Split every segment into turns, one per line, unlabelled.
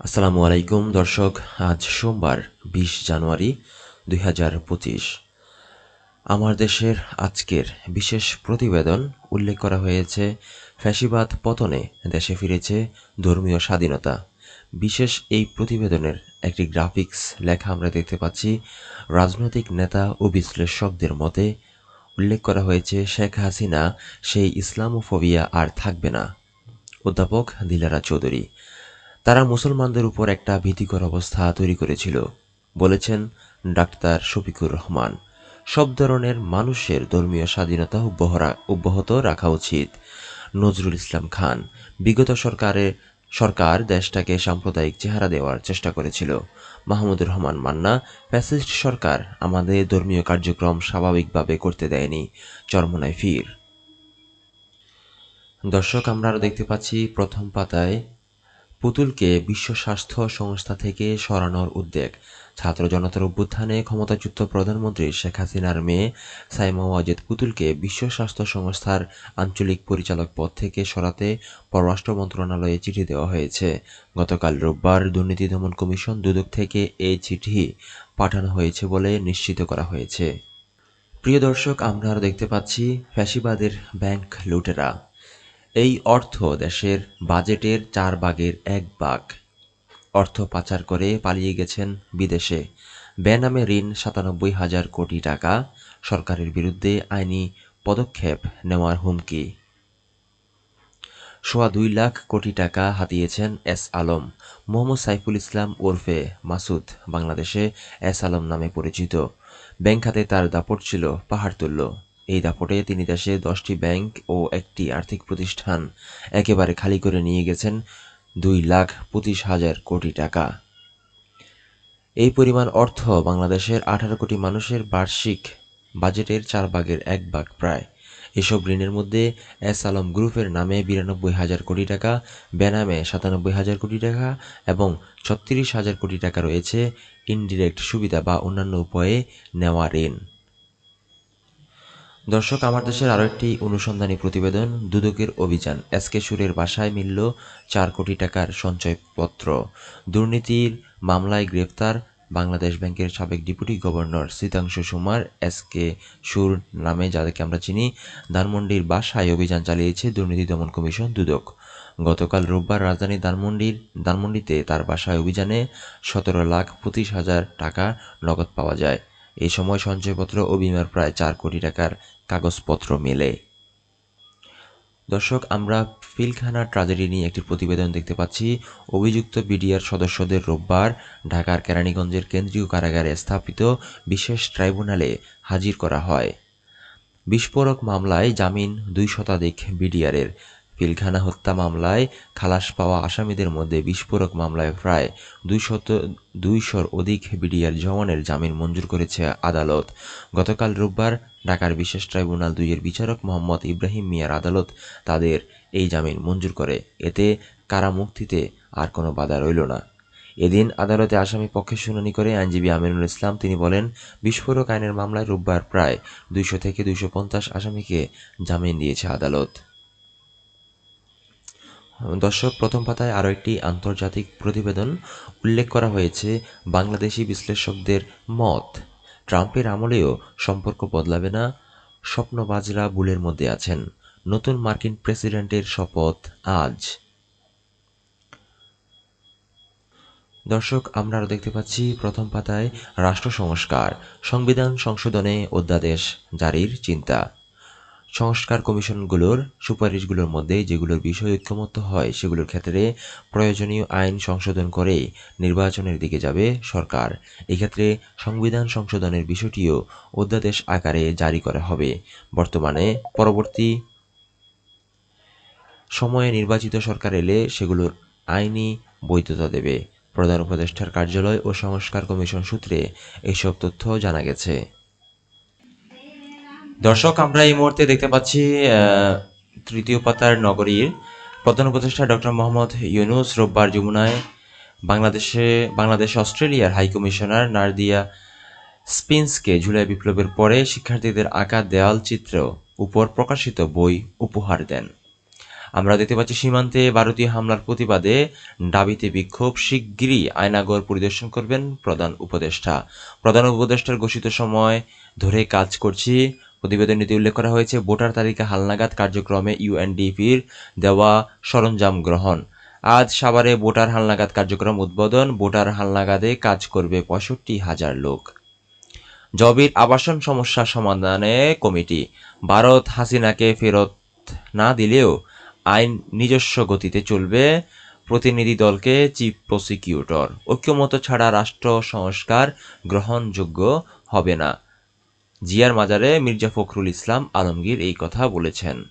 আসসালামু আলাইকুম, দর্শক, আজ সোমবার, বিশ জানুয়ারি দুই হাজার পঁচিশ। আমার দেশের আজকের বিশেষ প্রতিবেদন উল্লেখ করা হয়েছে, ফ্যাসিবাদ পতনে দেশে ফিরেছে ধর্মীয় স্বাধীনতা। বিশেষ এই প্রতিবেদনের একটি গ্রাফিক্স লেখা আমরা দেখতে পাচ্ছি, রাজনৈতিক নেতা ও বিশ্লেষকদের মতে, উল্লেখ করা হয়েছে, শেখ হাসিনা সেই ইসলামোফোবিয়া আর থাকবে না। অধ্যাপক দিলারা চৌধুরী। তারা মুসলমানদের উপর একটা ভীতিকর অবস্থা তৈরি করেছিল, বলেছেন ডাক্তার শফিকুর রহমান। সব ধরনের মানুষের ধর্মীয় স্বাধীনতা অব্যাহত রাখা উচিত। নজরুল ইসলাম খান, বিগত সরকারের সরকার দেশটাকে সাম্প্রদায়িক চেহারা দেওয়ার চেষ্টা করেছিল। মাহমুদুর রহমান মান্না, ফ্যাসিস্ট সরকার আমাদের ধর্মীয় কার্যক্রম স্বাভাবিকভাবে করতে দেয়নি, চরমনায় ফির। দর্শক, আমরা আরও দেখতে পাচ্ছি প্রথম পাতায় পুতুলকে বিশ্ব স্বাস্থ্য সংস্থা থেকে সরানোর উদ্যোগ। ছাত্র জনতার অভ্যুত্থানে ক্ষমতাচ্যুত প্রধানমন্ত্রী শেখ হাসিনার মেয়ে সাইমা ওয়াজেদ পুতুলকে বিশ্ব স্বাস্থ্য সংস্থার আঞ্চলিক পরিচালক পদ থেকে সরাতে পররাষ্ট্র মন্ত্রণালয়ে চিঠি দেওয়া হয়েছে। গতকাল রোববার দুর্নীতি দমন কমিশন দুদক থেকে এই চিঠি পাঠানো হয়েছে বলে নিশ্চিত করা হয়েছে। প্রিয় দর্শক, আমরা দেখতে পাচ্ছি ফ্যাসিবাদের ব্যাংক লুটেরা। এই অর্থ দেশের বাজেটের চার ভাগের এক ভাগ। অর্থ পাচার করে পালিয়ে গেছেন বিদেশে। বেনামে ঋণ সাতানব্বই হাজার কোটি টাকা। সরকারের বিরুদ্ধে আইনি পদক্ষেপ নেওয়ার হুমকি। সোয়া দুই লাখ কোটি টাকা হাতিয়েছেন এস আলম। মোহাম্মদ সাইফুল ইসলাম ওরফে মাসুদ বাংলাদেশে এস আলম নামে পরিচিত। ব্যাংক খাতে তার দাপট ছিল পাহাড়তুল্য। এই দাপটে তিনি দেশে দশটি ব্যাংক ও একটি আর্থিক প্রতিষ্ঠান একেবারে খালি করে নিয়ে গেছেন দুই লাখ পঁচিশ হাজার কোটি টাকা। এই পরিমাণ অর্থ বাংলাদেশের আঠারো কোটি মানুষের বার্ষিক বাজেটের চার ভাগের এক ভাগ প্রায়। এসব ঋণের মধ্যে এস আলম গ্রুপের নামে বিরানব্বই হাজার কোটি টাকা, বেনামে সাতানব্বই হাজার কোটি টাকা এবং ছত্রিশ হাজার কোটি টাকা রয়েছে ইনডিরেক্ট সুবিধা বা অন্যান্য উপায়ে নেওয়া ঋণ। দর্শক, আমার দেশের আরও একটি অনুসন্ধানী প্রতিবেদন, দুদকের অভিযান। এসকে সুরের বাসায় মিলল চার কোটি টাকার সঞ্চয়পত্র। দুর্নীতির মামলায় গ্রেফতার বাংলাদেশ ব্যাংকের সাবেক deputy governor Sitangshu Kumar SK Sur নামে, যাদেরকে আমরা চিনি, ধানমন্ডির বাসায় অভিযান চালিয়েছে দুর্নীতি দমন কমিশন দুদক। গতকাল রোববার রাজধানী ধানমন্ডির ধানমন্ডিতে তার বাসায় অভিযানে সতেরো লাখ পঁচিশ হাজার টাকা নগদ পাওয়া যায়। এ সময় সঞ্চয়পত্র ও বিমার প্রায় চার কোটি টাকার কাগজপত্র মেলে। দর্শক, আমরা ফিলখানা ট্রাজেডি নিয়ে একটি প্রতিবেদন দেখতে পাচ্ছি। অভিযুক্ত বিডিআর সদস্যদের রোববার ঢাকার কেরানীগঞ্জের কেন্দ্রীয় কারাগারে স্থাপিত বিশেষ ট্রাইব্যুনালে হাজির করা হয়। বিস্ফোরক মামলায় জামিন দুই শতাধিক বিডিআরের। পিলখানা হত্যা মামলায় খালাস পাওয়া আসামিদের মধ্যে বিস্ফোরক মামলায় প্রায় দুইশত দুইশোর অধিক বিডিআর জওয়ানের জামিন মঞ্জুর করেছে আদালত। গতকাল রোববার ঢাকার বিশেষ ট্রাইব্যুনাল দুইয়ের বিচারক মোহাম্মদ ইব্রাহিম মিয়ার আদালত তাদের এই জামিন মঞ্জুর করে। এতে কারামুক্তিতে আর কোনো বাধা রইল না। এদিন আদালতে আসামি পক্ষে শুনানি করে আইনজীবী আমিনুল ইসলাম তিনি বলেন, বিস্ফোরক আইনের মামলায় রোববার প্রায় দুইশো থেকে দুইশো পঞ্চাশ আসামিকে জামিন দিয়েছে আদালত। দর্শক, প্রথম পাতায় আরও একটি আন্তর্জাতিক প্রতিবেদন উল্লেখ করা হয়েছে বাংলাদেশি বিশ্লেষকদের মত। ট্রাম্পের আমলেও সম্পর্ক বদলাবে না, স্বপ্নবাজরা বুলের মধ্যে আছেন। নতুন মার্কিন প্রেসিডেন্টের শপথ আজ। দর্শক, আমরা আরও দেখতে পাচ্ছি প্রথম পাতায় রাষ্ট্র সংস্কার, সংবিধান সংশোধনে অধ্যাদেশ জারির চিন্তা। সংস্কার কমিশনগুলোর সুপারিশগুলোর মধ্যে যেগুলোর বিষয় ঐক্যমত্য হয়, সেগুলোর ক্ষেত্রে প্রয়োজনীয় আইন সংশোধন করে নির্বাচনের দিকে যাবে সরকার। এক্ষেত্রে সংবিধান সংশোধনের বিষয়টিও অধ্যাদেশ আকারে জারি করা হবে। বর্তমানে পরবর্তী সময়ে নির্বাচিত সরকার এলে সেগুলোর আইনি বৈধতা দেবে। প্রধান উপদেষ্টার কার্যালয় ও সংস্কার কমিশন সূত্রে এইসব তথ্য জানা গেছে। দর্শক, আমরা এই মুহূর্তে দেখতে পাচ্ছি তৃতীয় পাতার নগরীর প্রধান উপদেষ্টা ডক্টর মোহাম্মদ ইউনুস রোববার যমুনায় বাংলাদেশে, বাংলাদেশ, অস্ট্রেলিয়ার হাই কমিশনার নারদিয়া স্পিন্সকে জুলাই বিপ্লবের পরে শিক্ষার্থীদের আঁকা দেয়াল চিত্র উপর প্রকাশিত বই উপহার দেন। আমরা দেখতে পাচ্ছি, সীমান্তে ভারতীয় হামলার প্রতিবাদে দাবিতে বিক্ষোভ, শিগগিরই আয়নাগর পরিদর্শন করবেন প্রধান উপদেষ্টা। প্রধান উপদেষ্টার ঘোষিত সময় ধরে কাজ করছি। প্রতিবেদনটিতে উল্লেখ করা হয়েছে, ভোটার তালিকা হালনাগাদ কার্যক্রমে ইউএনডিপির দেওয়া সরঞ্জাম গ্রহণ। আজ সাভারে ভোটার হালনাগাদ কার্যক্রম উদ্বোধন, ভোটার হালনাগাদে কাজ করবে পঁয়ষট্টি হাজার লোক। জবির আবাসন সমস্যা সমাধানে কমিটি। ভারত হাসিনাকে ফেরত না দিলেও আইন নিজস্ব গতিতে চলবে প্রতিনিধি দলকে চিফ প্রসিকিউটর। ঐক্যমত ছাড়া রাষ্ট্র সংস্কার গ্রহণযোগ্য হবে না। জিয়ার মাজারে মির্জা ফখরুল ইসলাম আলমগীর এই কথা বলেছেন।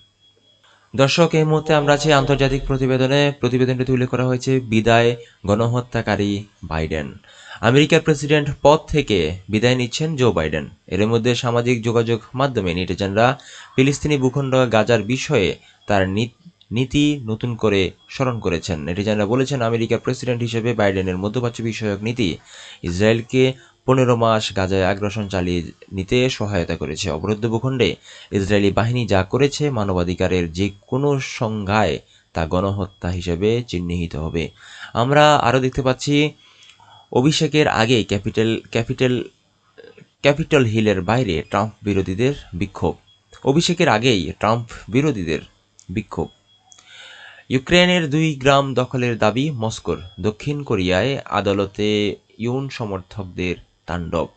দর্শক, এই মুহূর্তে আমরা আছি আন্তর্জাতিক প্রতিবেদনে। প্রতিবেদনটিতে উল্লেখ করা হয়েছে, বিদায় গণহত্যাকারী বাইডেন। আমেরিকার প্রেসিডেন্ট পদ থেকে বিদায় নিচ্ছেন জো বাইডেন। এর মধ্যে সামাজিক যোগাযোগ মাধ্যমে নেটিজেনরা ফিলিস্তিনি ভূখণ্ড গাজার বিষয়ে তার নীত- নীতি নতুন করে স্মরণ করেছেন। নেটিজেনরা বলেছেন আমেরিকার প্রেসিডেন্ট হিসেবে বাইডেনের মধ্যপ্রাচ্য বিষয়ক নীতি ইসরায়েলকে পনেরো মাস গাজায় আগ্রাসন চালিয়ে নিতে সহায়তা করেছে অবরুদ্ধ ভূখণ্ডে। ইসরায়েলি বাহিনী যা করেছে মানবাধিকারের যে কোনো সংজ্ঞায় তা গণহত্যা হিসেবে চিহ্নিত হবে। আমরা আরও দেখতে পাচ্ছি, অভিষেকের আগে ক্যাপিটাল ক্যাপিটাল ক্যাপিটাল হিলের বাইরে ট্রাম্প বিরোধীদের বিক্ষোভ। অভিষেকের আগেই ট্রাম্প বিরোধীদের বিক্ষোভ। ইউক্রেনের দুই গ্রাম দখলের দাবি মস্কোর। দক্ষিণ কোরিয়ায় আদালতে ইউন সমর্থকদের তাণ্ডব।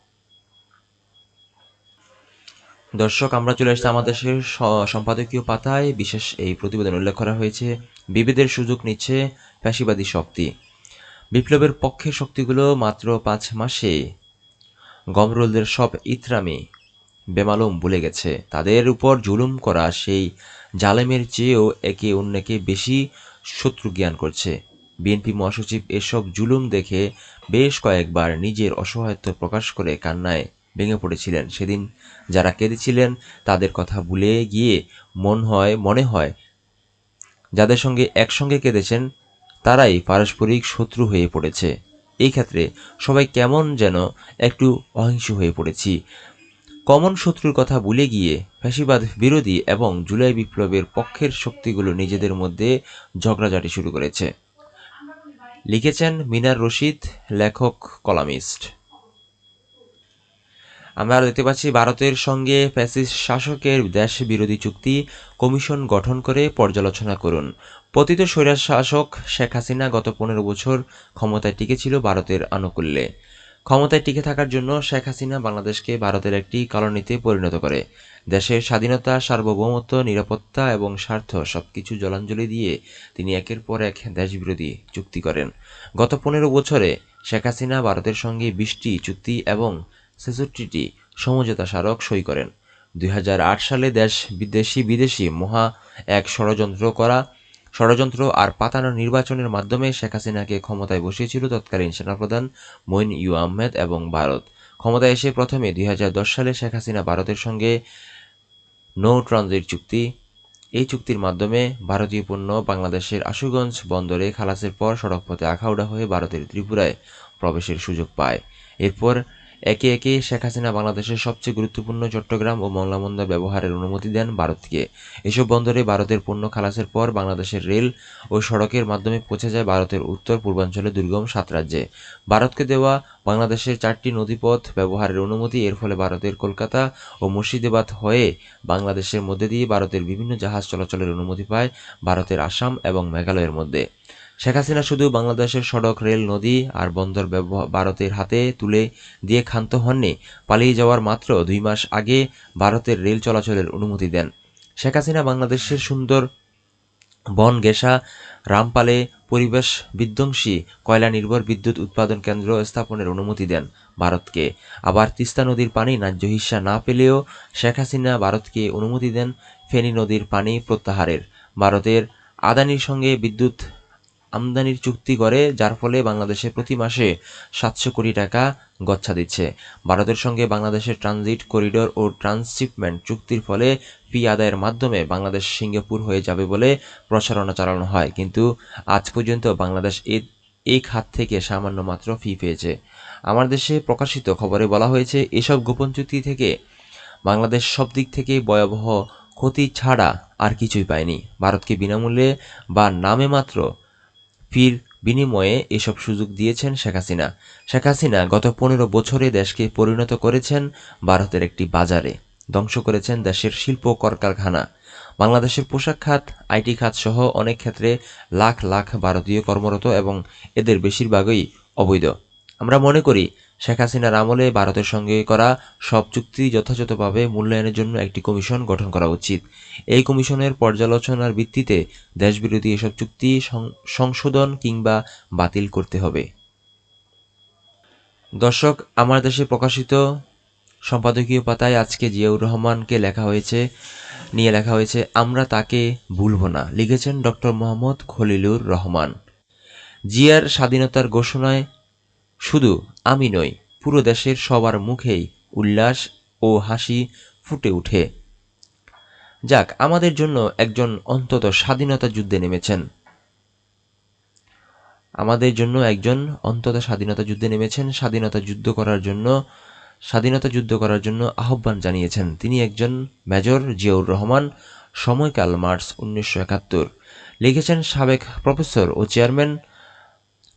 দর্শক, আমরা চলে আসছি আমাদের সম্পাদকীয় পাতায়। বিশেষ এই প্রতিবেদন উল্লেখ করা হয়েছে বিভেদের সুযোগ নিচ্ছে ফ্যাসিবাদী শক্তি। বিপ্লবের পক্ষের শক্তিগুলো মাত্র পাঁচ মাসে গমরুলদের সব ইতরামি বেমালুম ভুলে গেছে। তাদের উপর জুলুম করা সেই জালেমের চেয়েও একে অন্যকে বেশি শত্রু জ্ঞান করছে। বিএনপি মহাসচিব এসব জুলুম দেখে বেশ কয়েকবার নিজের অসহায়ত্ব প্রকাশ করে কান্নায় ভেঙে পড়েছিলেন। সেদিন যারা কেঁদেছিলেন তাদের কথা ভুলে গিয়ে মন হয়, মনে হয়, যাদের সঙ্গে একসঙ্গে কেঁদেছেন তারাই পারস্পরিক শত্রু হয়ে পড়েছে। এই ক্ষেত্রে সবাই কেমন যেন একটু অহিংস হয়ে পড়েছি। কমন শত্রুর কথা ভুলে গিয়ে ফ্যাসিবাদ বিরোধী এবং জুলাই বিপ্লবের পক্ষের শক্তিগুলো নিজেদের মধ্যে ঝগড়াঝাটি শুরু করেছে। লিখেছেন মিনার রশিদ, লেখক, কলামিস্ট। আমরা দেখতে পাচ্ছি, ভারতের সঙ্গে ফ্যাসিস্ট শাসকের দেশ বিরোধী চুক্তি কমিশন গঠন করে পর্যালোচনা করুন। পতিত স্বৈরাজ শাসক শেখ হাসিনা গত পনেরো বছর ক্ষমতায় টিকেছিল ভারতের আনুকূল্যে। ক্ষমতায় টিকে থাকার জন্য শেখ হাসিনা বাংলাদেশকে ভারতের একটি কলোনিতে পরিণত করে। দেশের স্বাধীনতা, সার্বভৌমত্ব, নিরাপত্তা এবং স্বার্থ সবকিছু জলাঞ্জলি দিয়ে তিনি একের পর এক দেশবিরোধী চুক্তি করেন। গত পনেরো বছরে শেখ হাসিনা ভারতের সঙ্গে বিশটি চুক্তি এবং ছেষট্টিটি সমঝোতা স্মারক সই করেন। দুই হাজার আট সালে দেশ বিদেশি বিদেশি মহা এক ষড়যন্ত্র করা ষড়যন্ত্র আর পাতানো নির্বাচনের মাধ্যমে শেখ হাসিনাকে ক্ষমতায় বসিয়েছিল তৎকালীন সেনাপ্রধান মঈন ইউ আহমেদ এবং ভারত। ক্ষমতায় এসে প্রথমে দুই হাজার দশ সালে শেখ হাসিনা ভারতের সঙ্গে নো ট্রানজিট চুক্তি। এই চুক্তির মাধ্যমে ভারতীয় পণ্য বাংলাদেশের আশুগঞ্জ বন্দরে খালাসের পর সড়কপথে আখাউড়া হয়ে ভারতের ত্রিপুরায় প্রবেশের সুযোগ পায়। এরপর একে একে শেখ হাসিনা বাংলাদেশের সবচেয়ে গুরুত্বপূর্ণ চট্টগ্রাম ও মংলামন্দা ব্যবহারের অনুমতি দেন ভারতকে। এসব বন্দরে ভারতের পণ্য খালাসের পর বাংলাদেশের রেল ও সড়কের মাধ্যমে পৌঁছে যায় ভারতের উত্তর, পূর্বাঞ্চলে দুর্গম সাত রাজ্যে। ভারতকে দেওয়া বাংলাদেশের চারটি নদীপথ ব্যবহারের অনুমতি, এর ফলে ভারতের কলকাতা ও মুর্শিদাবাদ হয়ে বাংলাদেশের মধ্যে দিয়ে ভারতের বিভিন্ন জাহাজ চলাচলের অনুমতি পায় ভারতের আসাম এবং মেঘালয়ের মধ্যে। শেখ হাসিনা শুধু বাংলাদেশের সড়ক, রেল, নদী আর বন্দর ভারতের হাতে তুলে দিয়ে ক্ষান্ত হননি, পালিয়ে যাওয়ার মাত্র দুই মাস আগে ভারতের রেল চলাচলের অনুমতি দেন। শেখ হাসিনা বাংলাদেশের সুন্দর বন, গেসা, রামপালে পরিবেশ বিধ্বংসী কয়লা নির্ভর বিদ্যুৎ উৎপাদন কেন্দ্র স্থাপনের অনুমতি দেন ভারতকে। আবার তিস্তা নদীর পানি ন্যায্য হিস্সা না পেলেও শেখ হাসিনা ভারতকে অনুমতি দেন ফেনী নদীর পানি প্রত্যাহারের। ভারতের আদানির সঙ্গে বিদ্যুৎ আমদানির চুক্তি করে, যার ফলে বাংলাদেশে প্রতি মাসে সাতশো কোটি টাকা গচ্ছা দিচ্ছে। ভারতের সঙ্গে বাংলাদেশের ট্রানজিট করিডোর ও ট্রান্সশিপমেন্ট চুক্তির ফলে ফি আদায়ের মাধ্যমে বাংলাদেশ সিঙ্গাপুর হয়ে যাবে বলে প্রচারণা চালানো হয়। কিন্তু আজ পর্যন্ত বাংলাদেশ এই এই খাত থেকে সামান্য মাত্র ফি পেয়েছে। আমার দেশে প্রকাশিত খবরে বলা হয়েছে, এসব গোপন চুক্তি থেকে বাংলাদেশ সব দিক থেকে ভয়াবহ ক্ষতি ছাড়া আর কিছুই পায়নি। ভারতকে বিনামূল্যে বা নামে মাত্র ফির বিনিময়ে এসব সুযোগ দিয়েছেন শেখ হাসিনা। শেখ হাসিনা গত পনেরো বছরে দেশকে পরিণত করেছেন ভারতের একটি বাজারে। ধ্বংস করেছেন দেশের শিল্প কলকারখানা। বাংলাদেশের পোশাক খাত, আইটি খাত সহ অনেক ক্ষেত্রে লাখ লাখ ভারতীয় কর্মরত এবং এদের বেশিরভাগই অবৈধ। আমরা মনে করি শেখ হাসিনার আমলে ভারতের সঙ্গে করা সব চুক্তি যথাযথভাবে মূল্যায়নের জন্য একটি কমিশন গঠন করা উচিত। এই কমিশনের পর্যালোচনার ভিত্তিতে দেশবিরোধী এসব চুক্তি সংশোধন কিংবা বাতিল করতে হবে। দর্শক, আমার দেশে প্রকাশিত সম্পাদকীয় পাতায় আজকে জিয়াউর রহমানকে লেখা হয়েছে, নিয়ে লেখা হয়েছে, আমরা তাকে ভুলব না। লিখেছেন ডক্টর মোহাম্মদ খলিলুর রহমান। জিয়ার স্বাধীনতার ঘোষণায় শুধু আমি নই, পুরো দেশের সবার মুখেই উল্লাস ও হাসি ফুটে ওঠে। যাক, আমাদের জন্য একজন অন্তত স্বাধীনতা যুদ্ধে নেমেছেন। আমাদের জন্য একজন অন্তত স্বাধীনতা যুদ্ধে নেমেছেন, স্বাধীনতা যুদ্ধ করার জন্য, স্বাধীনতা যুদ্ধ করার জন্য আহ্বান জানিয়েছেন। তিনি একজন মেজর জিয়াউর রহমান, সময়কাল মার্চ উনিশশো একাত্তর। লিখেছেন সাবেক প্রফেসর ও চেয়ারম্যান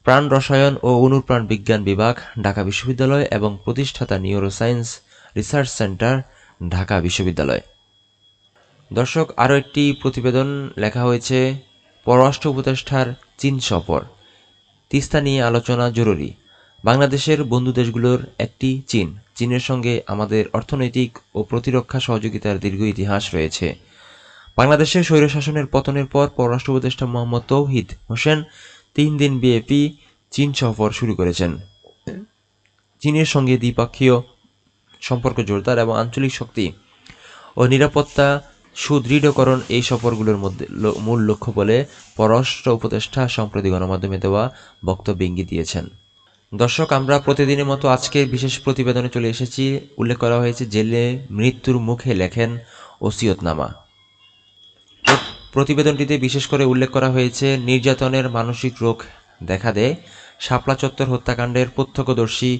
প্রাণ রসায়ন ও অনুপ্রাণ বিজ্ঞান বিভাগ, ঢাকা বিশ্ববিদ্যালয় এবং প্রতিষ্ঠাতা নিউরোসায়েন্স রিসার্চ সেন্টার ঢাকা বিশ্ববিদ্যালয়। দর্শক, আরও একটি প্রতিবেদন লেখা হয়েছে, পররাষ্ট্র উপদেষ্টার চীন সফর। তিস্তা নিয়ে আলোচনা জরুরি। বাংলাদেশের বন্ধু দেশগুলোর একটি চীন। চীনের সঙ্গে আমাদের অর্থনৈতিক ও প্রতিরক্ষা সহযোগিতার দীর্ঘ ইতিহাস রয়েছে। বাংলাদেশের স্বৈরশাসনের পতনের পর পররাষ্ট্র উপদেষ্টা মোহাম্মদ তৌহিদ হোসেন তিন দিন বিএপি চীন সফর শুরু করেছেন। চীনের সঙ্গে দ্বিপক্ষীয় সম্পর্ক জোরদার এবং আঞ্চলিক শক্তি ও নিরাপত্তা সুদৃঢ়করণ এই সফরগুলোর মধ্যে মূল লক্ষ্য বলে পররাষ্ট্র উপদেষ্টা সম্প্রতি গণমাধ্যমে দেওয়া বক্তব্য ইঙ্গিত দিয়েছেন। দর্শক, আমরা প্রতিদিনের মতো আজকের বিশেষ প্রতিবেদনে চলে এসেছি। উল্লেখ করা হয়েছে, জেলে মৃত্যুর মুখে লেখেন ওসিয়তনামা। প্রতিবেদনটিতে বিশেষ করে উল্লেখ করা হয়েছে, নির্যাতনের মানসিক রোগ দেখা দেয়, শাপলা চত্বর হত্যাকাণ্ডের প্রত্যক্ষদর্শী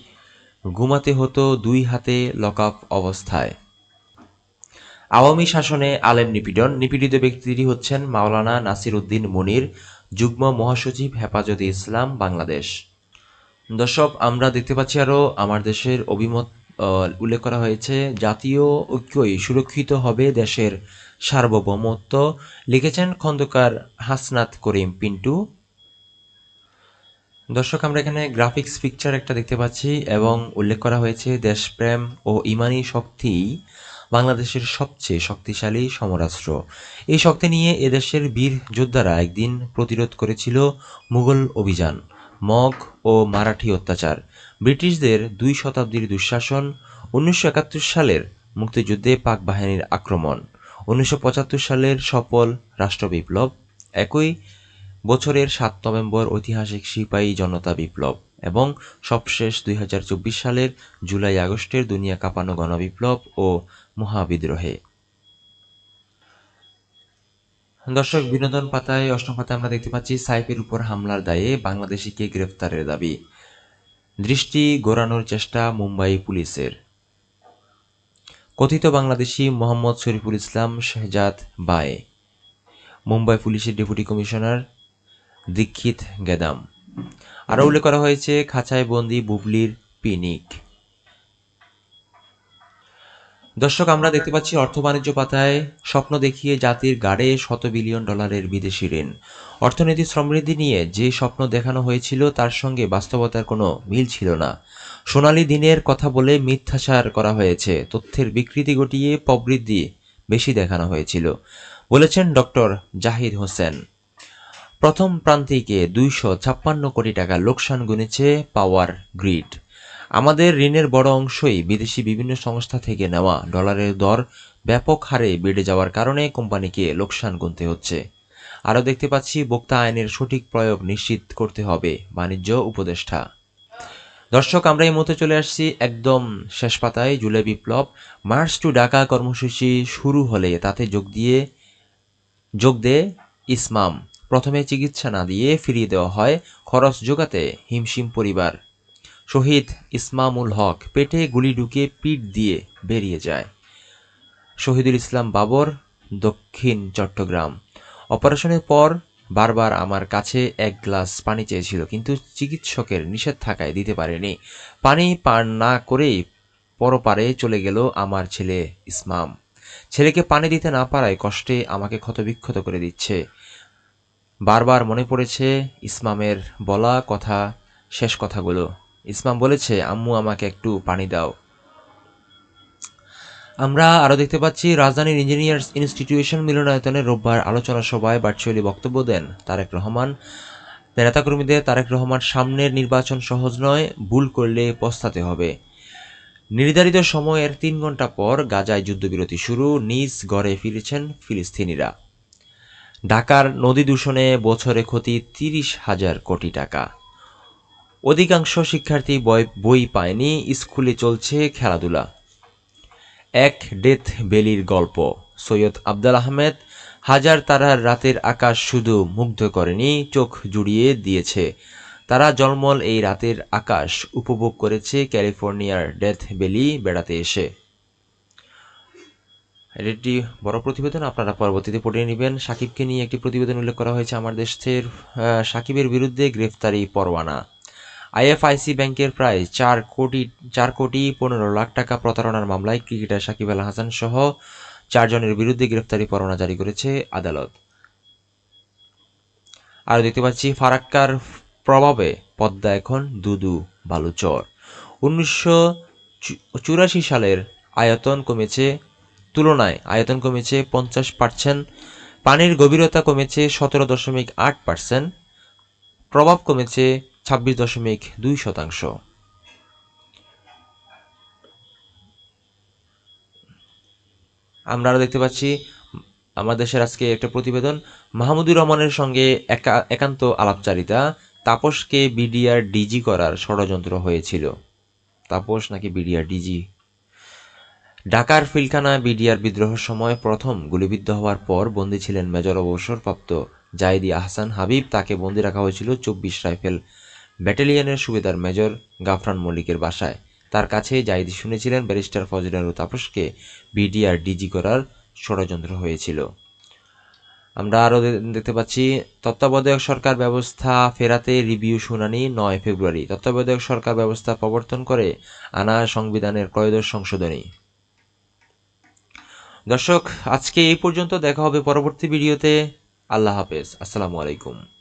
ঘুমাতে হতো দুই হাতে লকআপ অবস্থায়। আওয়ামী শাসনে আলেম নিপীড়ন, নিপীড়িত ব্যক্তিটি হচ্ছেন মাওলানা নাসির উদ্দিন মনির, যুগ্ম মহাসচিব হেফাজতে ইসলাম, বাংলাদেশ। দর্শক, আমরা দেখতে পাচ্ছি আরও আমার দেশের অভিমত উল্লেখ করা হয়েছে, জাতীয় ঐক্যই সুরক্ষিত হবে দেশের সার্বভৌমত্ব লিখেছেন খন্দকার হাসনাত করিম পিন্টু। দর্শক, আমরা এখানে গ্রাফিক্স পিকচার একটা দেখতে পাচ্ছি এবং উল্লেখ করা হয়েছে দেশপ্রেম ও ইমানি শক্তি বাংলাদেশের সবচেয়ে শক্তিশালী সমরাস্ত্র। এই শক্তি নিয়ে এদেশের বীর যোদ্ধারা একদিন প্রতিরোধ করেছিল মুঘল অভিযান, মগ ও মারাঠি অত্যাচার। ব্রিটিশদের দুই শতাব্দীর দুঃশাসন উনিশশো একাত্তর সালের মুক্তিযুদ্ধে পাক বাহিনীর আক্রমণ। উনিশশো পঁচাত্তর সালের সফল রাষ্ট্র বিপ্লব একই বছরের সাত নভেম্বর ঐতিহাসিক সিপাহী জনতা বিপ্লব এবং সবশেষ দুই হাজার চব্বিশ সালের জুলাই আগস্টের দুনিয়া কাঁপানো গণবিপ্লব ও মহাবিদ্রোহে। দর্শক, বিনোদন পাতায় অষ্টম পাতায় আমরা দেখতে পাচ্ছি, সাইফের উপর হামলার দায়ে বাংলাদেশিকে গ্রেফতারের দাবি। দৃষ্টি গোড়ানোর চেষ্টা মুম্বাই পুলিশের। কথিত বাংলাদেশি মোহাম্মদ শরীফুল ইসলাম শেহজাদ বায়ে, মুম্বাই পুলিশের ডেপুটি কমিশনার দীক্ষিত গেদাম। আরও উল্লেখ করা হয়েছে, খাঁচায় বন্দি বুবলির পিনিক। দর্শক, আমরা দেখতে পাচ্ছি অর্থ বাণিজ্য পাতায় স্বপ্ন দেখিয়ে জাতির গাড়ে শত বিলিয়ন ডলারের বিদেশি ঋণ। অর্থনীতি সমৃদ্ধি নিয়ে যে স্বপ্ন দেখানো হয়েছিল, তার সঙ্গে বাস্তবতার কোনো মিল ছিল না। সোনালী দিনের কথা বলে মিথ্যাচার করা হয়েছে। তথ্যের বিকৃতি ঘটিয়ে প্রবৃদ্ধি বেশি দেখানো হয়েছিল, বলেছেন ডক্টর জাহিদ হোসেন। প্রথম প্রান্তিকে দুইশো ছাপ্পান্ন কোটি টাকা লোকসান গুনেছে পাওয়ার গ্রিড। আমাদের ঋণের বড় অংশই বিদেশি বিভিন্ন সংস্থা থেকে নেওয়া ডলারের দর ব্যাপক হারে বেড়ে যাওয়ার কারণে কোম্পানিকে লোকসান গুনতে হচ্ছে। আরও দেখতে পাচ্ছি ভোক্তা আইনের সঠিক প্রয়োগ নিশ্চিত করতে হবে, বাণিজ্য উপদেষ্টা। দর্শক, আমরা এই মুহূর্তে চলে আসছি একদম শেষ পাতায়, জুলাই বিপ্লব। মার্চ টু ঢাকা কর্মসূচি শুরু হলে তাতে যোগ দিয়ে, যোগ দেয় ইসমাম। প্রথমে চিকিৎসা না দিয়ে ফিরিয়ে দেওয়া হয়, খরচ জোগাতে হিমশিম পরিবার। শহীদ ইসমামুল হক পেটে গুলি ঢুকে পিঠ দিয়ে বেরিয়ে যায়। শহীদুল ইসলাম বাবর, দক্ষিণ চট্টগ্রাম। অপারেশনের পর বারবার আমার কাছে এক গ্লাস পানি চেয়েছিল, কিন্তু চিকিৎসকের নিষেধ থাকায় দিতে পারেনি। পানি পান না করেই পরপারে চলে গেল আমার ছেলে ইসমাম। ছেলেকে পানি দিতে না পারায় কষ্টে আমাকে ক্ষতবিক্ষত করে দিচ্ছে। বারবার মনে পড়েছে ইসমামের বলা কথা, শেষ কথাগুলো। ইসমাম বলেছে, আম্মু, আমাকে একটু পানি দাও। আমরা আরও দেখতে পাচ্ছি, রাজধানীর ইঞ্জিনিয়ার্স ইনস্টিটিউশন মিলনায়তনে রোববার আলোচনা সভায় ভার্চুয়ালি বক্তব্য দেন তারেক রহমান। নেতাকর্মীদের তারেক রহমান, সামনের নির্বাচন সহজ নয়, ভুল করলে পস্তাতে হবে। নির্ধারিত সময়ের তিন ঘণ্টা পর গাজায় যুদ্ধবিরতি শুরু, নিজ গড়ে ফিরেছেন ফিলিস্তিনিরা। ঢাকার নদী দূষণে বছরে ক্ষতি তিরিশ হাজার কোটি টাকা। অধিকাংশ শিক্ষার্থী বই পায়নি, স্কুলে চলছে খেলাধুলা। এক ডেথ বেলির গল্প। সৈয়দ আবদাল আহমেদ, হাজার তারার রাতের আকাশ শুধু মুগ্ধ করেনি, চোখ জুড়িয়ে দিয়েছে। তারা জলমল এই রাতের আকাশ উপভোগ করেছে ক্যালিফোর্নিয়ার ডেথ বেলি বেড়াতে এসে। এটি বড় প্রতিবেদন আপনারা পরবর্তীতে পড়ে নেবেন। সাকিবকে নিয়ে একটি প্রতিবেদন উল্লেখ করা হয়েছে আমার দেশের সাকিবের বিরুদ্ধে গ্রেফতারি পরোয়ানা। আইএফআইসি ব্যাংকের প্রায় চার কোটি চার কোটি পনেরো লাখ টাকা প্রতারণার মামলায় ক্রিকেটার সাকিব আল হাসান সহ চারজনের বিরুদ্ধে গ্রেফতারি পরোয়ানা জারি করেছে আদালত। আর দেখতে পাচ্ছি, ফারাক্কার প্রভাবে পদ্মা এখন দুদু বালুচর উনিশশো চুরাশি সালের আয়তন কমেছে, তুলনায় আয়তন কমেছে পঞ্চাশ পার্সেন্ট, পানির গভীরতা কমেছে সতেরো দশমিক আট পার্সেন্ট, প্রভাব কমেছে ছাব্বিশ দশমিক দুই শতাংশ। আমরা আরও দেখতে পাচ্ছি আমাদের দেশের আজকে একটা প্রতিবেদন। মাহমুদুর রহমানের সঙ্গে একা- একান্ত আলাপচারিতা। তাপসকে বিডিআর ডিজি করার ষড়যন্ত্র হয়েছিল। তাপস নাকি বিডিআর ডিজি? ঢাকার ফিলখানা বিডিআর বিদ্রোহের সময় প্রথম গুলিবিদ্ধ হওয়ার পর বন্দী ছিলেন মেজর অবসরপ্রাপ্ত জাইদি আহসান হাবিব। তাকে বন্দী রাখা হয়েছিল চব্বিশ রাইফেল ব্যাটালিয়নের সুবেদার মেজর গাফরান মল্লিকের বাসায়। তার কাছে জাইদি শুনেছিলেন ব্যারিস্টার ফজলার তাপসকে বিডিআর ডিজি করার ষড়যন্ত্র হয়েছিল। আমরা আরও দেখতে পাচ্ছি, তত্ত্বাবধায়ক সরকার ব্যবস্থা ফেরাতে রিভিউ শুনানি নয় ফেব্রুয়ারি। তত্ত্বাবধায়ক সরকার ব্যবস্থা প্রবর্তন করে আনা সংবিধানের ত্রয়োদশ সংশোধনী। দর্শক, আজকে এই পর্যন্ত দেখা হবে পরবর্তী ভিডিওতে। আল্লাহ হাফেজ। আসসালামু আলাইকুম।